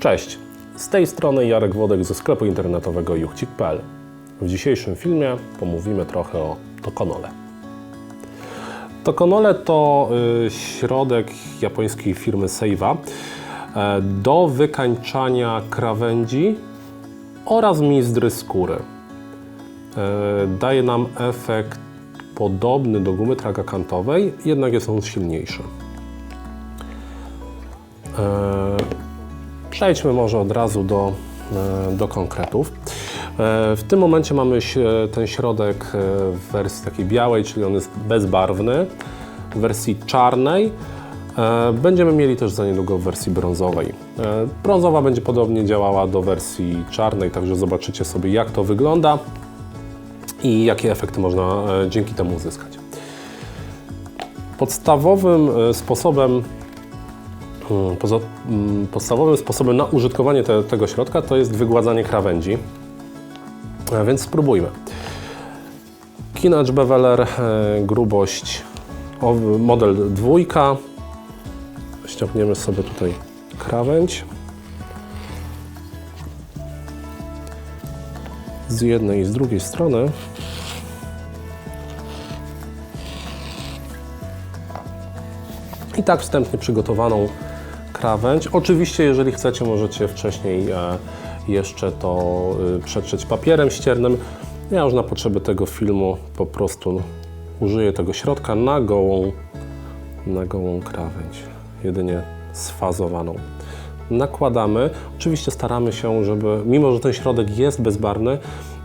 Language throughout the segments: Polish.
Cześć, z tej strony Jarek Wodek ze sklepu internetowego juchcik.pl. W dzisiejszym filmie pomówimy trochę o Tokonole. Tokonole to y, środek japońskiej firmy Seiwa e, do wykańczania krawędzi oraz mizdry skóry. E, daje nam efekt podobny do gumy tragakantowej, jednak jest on silniejszy. E, Przejdźmy może od razu do, e, do konkretów. E, W tym momencie mamy ś- ten środek e, w wersji takiej białej, czyli on jest bezbarwny. W wersji czarnej e, będziemy mieli też za niedługo w wersji brązowej. E, Brązowa będzie podobnie działała do wersji czarnej, także zobaczycie sobie jak to wygląda i jakie efekty można e, dzięki temu uzyskać. Podstawowym e, sposobem Poza, mm, podstawowym sposobem na użytkowanie te, tego środka to jest wygładzanie krawędzi. Więc spróbujmy. Kinacz Beweler, e, grubość model dwójka. Ściągniemy sobie tutaj krawędź. Z jednej i z drugiej strony. I tak wstępnie przygotowaną krawędź. Oczywiście, jeżeli chcecie, możecie wcześniej e, jeszcze to y, przetrzeć papierem ściernym. Ja już na potrzeby tego filmu po prostu użyję tego środka na gołą, na gołą krawędź, jedynie sfazowaną. Nakładamy. Oczywiście staramy się, żeby, mimo że ten środek jest bezbarwny,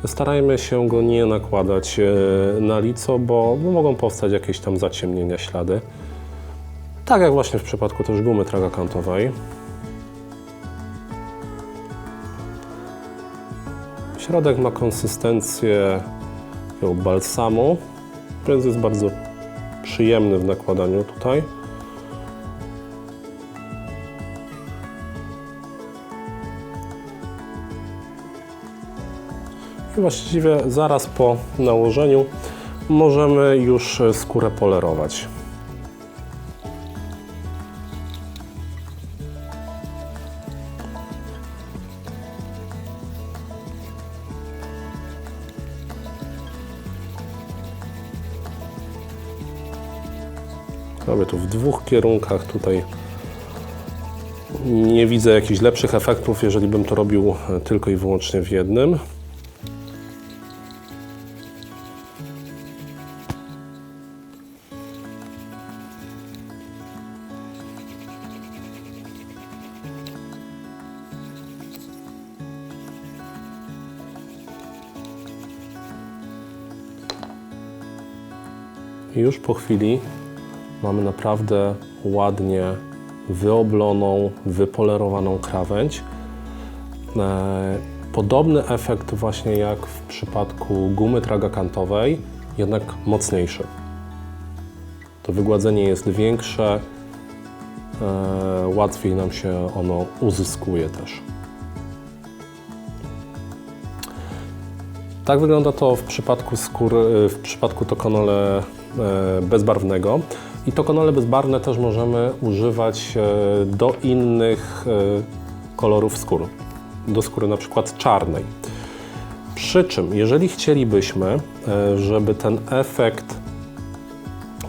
starajmy się go nie nakładać e, na lico, bo mogą powstać jakieś tam zaciemnienia, ślady. Tak jak właśnie w przypadku też gumy tragakantowej. Środek ma konsystencję takiego balsamu, więc jest bardzo przyjemny w nakładaniu tutaj. I właściwie zaraz po nałożeniu możemy już skórę polerować. Robię to w dwóch kierunkach. Tutaj nie widzę jakichś lepszych efektów, jeżeli bym to robił e, tylko i wyłącznie w jednym. I już po chwili mamy naprawdę ładnie wyobloną, wypolerowaną krawędź. E, Podobny efekt właśnie jak w przypadku gumy tragakantowej, jednak mocniejszy. To wygładzenie jest większe, e, łatwiej nam się ono uzyskuje też. Tak wygląda to w przypadku skóry, w przypadku tokonole e, bezbarwnego. I tokonole bezbarwne też możemy używać e, do innych e, kolorów skór. Do skóry na przykład czarnej. Przy czym, jeżeli chcielibyśmy, e, żeby ten efekt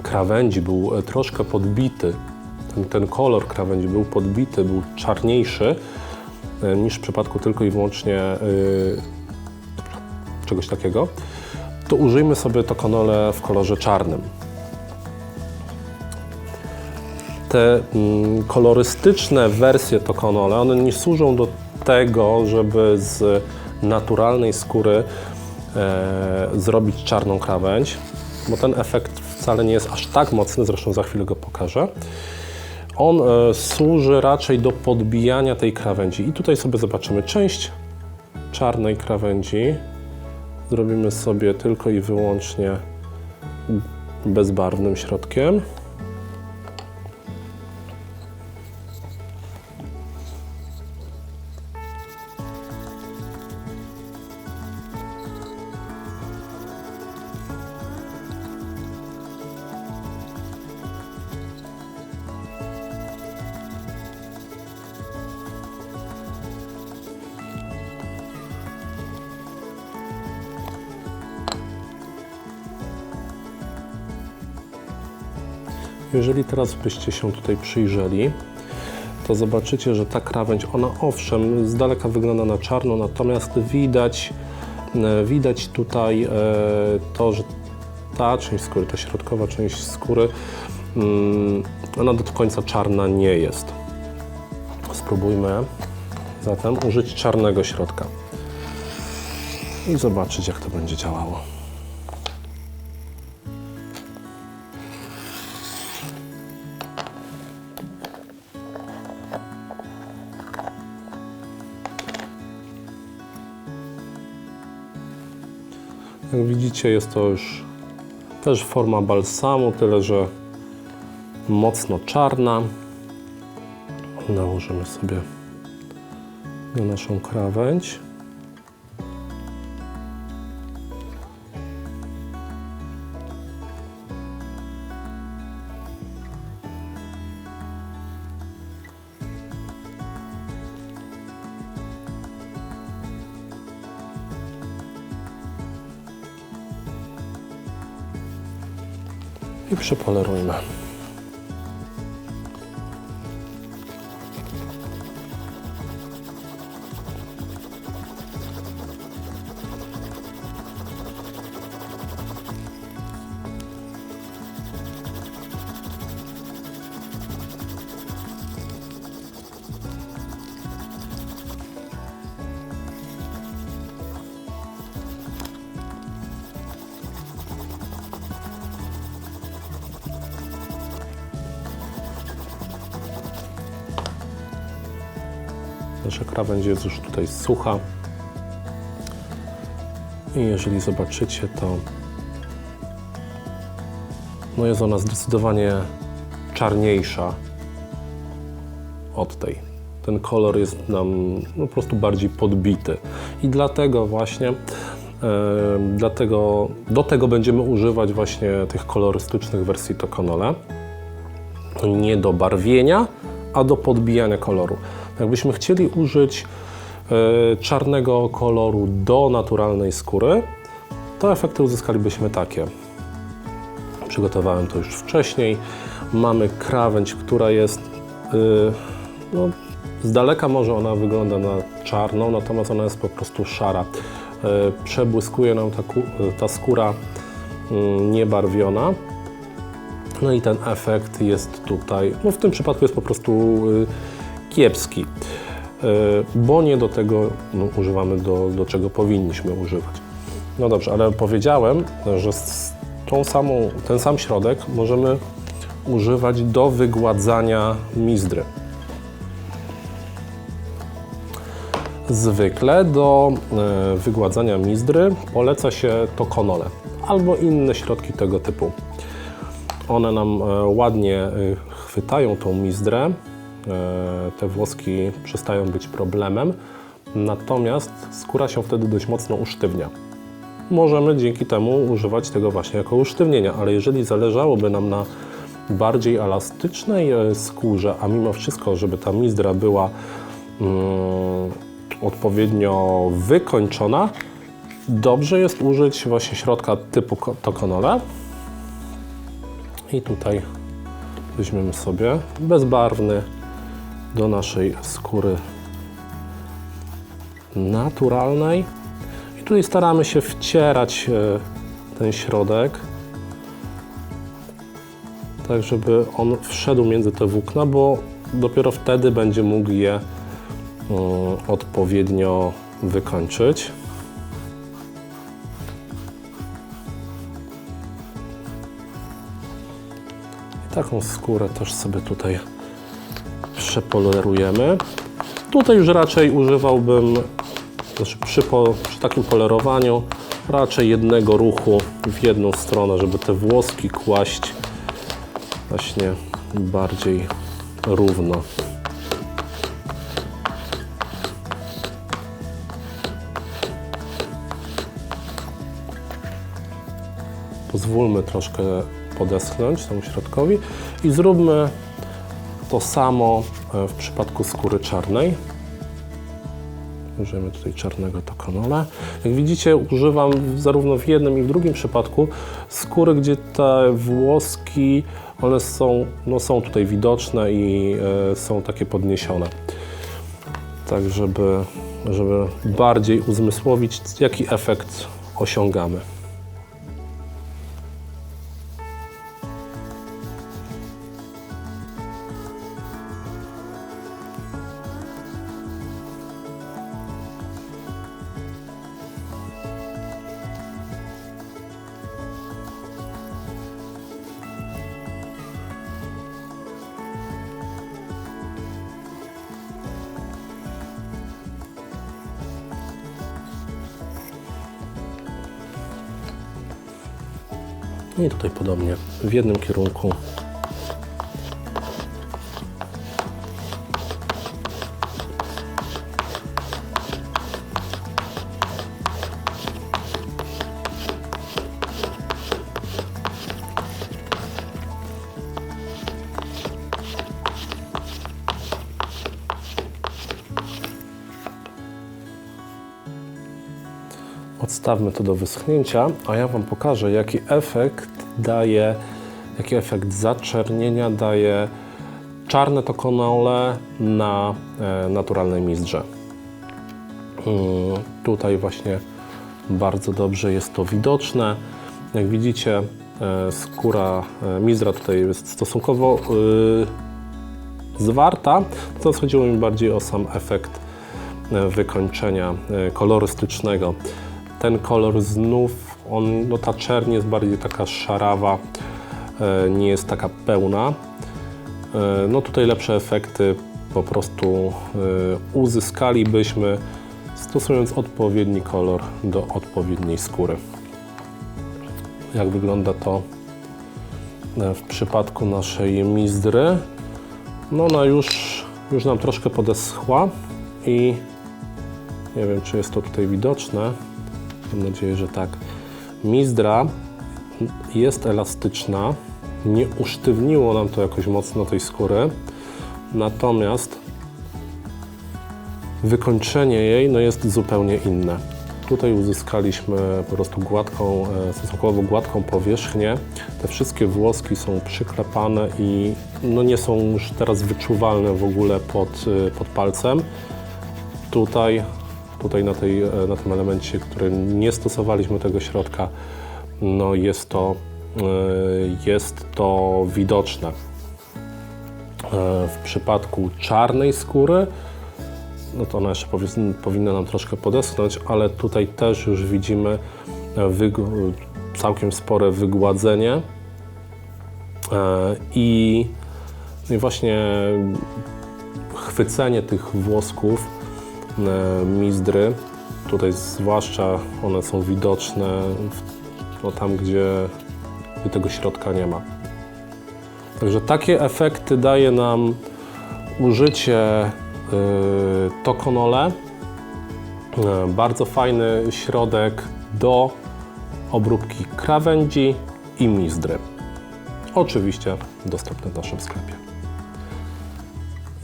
krawędzi był troszkę podbity, ten, ten kolor krawędzi był podbity, był czarniejszy niż w przypadku tylko i wyłącznie czegoś takiego, to użyjmy sobie tokonole w kolorze czarnym. Te mm, kolorystyczne wersje tokonole, one nie służą do tego, żeby z naturalnej skóry e, zrobić czarną krawędź, bo ten efekt wcale nie jest aż tak mocny, zresztą za chwilę go pokażę. On e, służy raczej do podbijania tej krawędzi. I tutaj sobie zobaczymy część czarnej krawędzi zrobimy sobie tylko i wyłącznie bezbarwnym środkiem. Jeżeli teraz byście się tutaj przyjrzeli, to zobaczycie, że ta krawędź, ona owszem, z daleka wygląda na czarno, natomiast widać, e, widać tutaj e, to, że ta część skóry, ta środkowa część skóry, mm, ona do końca czarna nie jest. Spróbujmy zatem użyć czarnego środka i zobaczyć, jak to będzie działało. Jak widzicie, jest to już też forma balsamu, tyle że mocno czarna. Nałożymy sobie na naszą krawędź. I Nasza krawędź jest już tutaj sucha. I jeżeli zobaczycie, to no jest ona zdecydowanie czarniejsza od tej. Ten kolor jest nam no, po prostu bardziej podbity. I dlatego właśnie e, dlatego do tego będziemy używać właśnie tych kolorystycznych wersji Tokonole. Nie do barwienia, a do podbijania koloru. Jakbyśmy chcieli użyć e, czarnego koloru do naturalnej skóry, to efekty uzyskalibyśmy takie. Przygotowałem to już wcześniej. Mamy krawędź, która jest e, no, z daleka może ona wygląda na czarną, natomiast ona jest po prostu szara. E, Przebłyskuje nam ta, ta skóra mm, niebarwiona. No i ten efekt jest tutaj, no w tym przypadku jest po prostu y, kiepski, y, bo nie do tego no, używamy, do, do czego powinniśmy używać. No dobrze, ale powiedziałem, że tą samą, ten sam środek możemy używać do wygładzania mizdry. Zwykle do e, wygładzania mizdry poleca się tokonole albo inne środki tego typu. One nam e, ładnie e, chwytają tą mizdrę. E, Te włoski przestają być problemem, natomiast skóra się wtedy dość mocno usztywnia. Możemy dzięki temu używać tego właśnie jako usztywnienia, ale jeżeli zależałoby nam na bardziej elastycznej e, skórze, a mimo wszystko, żeby ta mizdra była mm, odpowiednio wykończona, dobrze jest użyć właśnie środka typu ko- Tokonole. I tutaj weźmiemy sobie bezbarwny do naszej skóry naturalnej. I tutaj staramy się wcierać e, ten środek, tak żeby on wszedł między te włókna, bo dopiero wtedy będzie mógł je mm, odpowiednio wykończyć. Taką skórę też sobie tutaj przepolerujemy. Tutaj już raczej używałbym, znaczy przy, po, przy takim polerowaniu, raczej jednego ruchu w jedną stronę, żeby te włoski kłaść właśnie bardziej równo. Pozwólmy troszkę podeschnąć temu środkowi i zróbmy to samo w przypadku skóry czarnej. Użyjemy tutaj czarnego tokonola. Jak widzicie, używam zarówno w jednym i w drugim przypadku skóry, gdzie te włoski, one są, no są tutaj widoczne i e, są takie podniesione. Tak, żeby, żeby bardziej uzmysłowić, jaki efekt osiągamy. I tutaj podobnie w jednym kierunku. Odstawmy to do wyschnięcia, a ja Wam pokażę, jaki efekt daje, jaki efekt zaczernienia daje czarne tokonole na e, naturalnej mizdrze. Mm, Tutaj właśnie bardzo dobrze jest to widoczne. Jak widzicie, e, skóra e, mizdra tutaj jest stosunkowo zwarta, to chodziło mi bardziej o sam efekt wykończenia kolorystycznego. Ten kolor znów, on, no ta czerń jest bardziej taka szarawa, e, nie jest taka pełna. E, No tutaj lepsze efekty po prostu e, uzyskalibyśmy stosując odpowiedni kolor do odpowiedniej skóry. Jak wygląda to w przypadku naszej mizdry? No ona już, już nam troszkę podeschła i nie wiem, czy jest to tutaj widoczne. Mam nadzieję, że tak. Mizdra jest elastyczna, nie usztywniło nam to jakoś mocno tej skóry, natomiast wykończenie jej no, jest zupełnie inne. Tutaj uzyskaliśmy po prostu gładką, e, stosunkowo gładką powierzchnię. Te wszystkie włoski są przyklepane i no, nie są już teraz wyczuwalne w ogóle pod, e, pod palcem. Tutaj, tutaj na, tej, e, na tym elemencie, który nie stosowaliśmy tego środka, no jest to, e, jest to widoczne. E, W przypadku czarnej skóry, no to ona jeszcze powi- powinna nam troszkę podeschnąć, ale tutaj też już widzimy całkiem spore wygładzenie i, no i właśnie chwycenie tych włosków mizdry, tutaj zwłaszcza one są widoczne no tam, gdzie, gdzie tego środka nie ma. Także takie efekty daje nam użycie y, Tokonole. Y, bardzo fajny środek do obróbki krawędzi i mizdry. Oczywiście dostępny w naszym sklepie.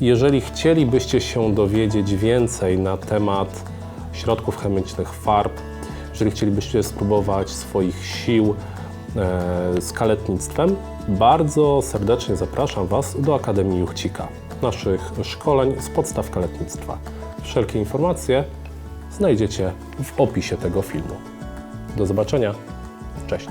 Jeżeli chcielibyście się dowiedzieć więcej na temat środków chemicznych, farb, jeżeli chcielibyście spróbować swoich sił e, z kaletnictwem, bardzo serdecznie zapraszam Was do Akademii Juchcika, naszych szkoleń z podstaw kaletnictwa. Wszelkie informacje znajdziecie w opisie tego filmu. Do zobaczenia. Cześć.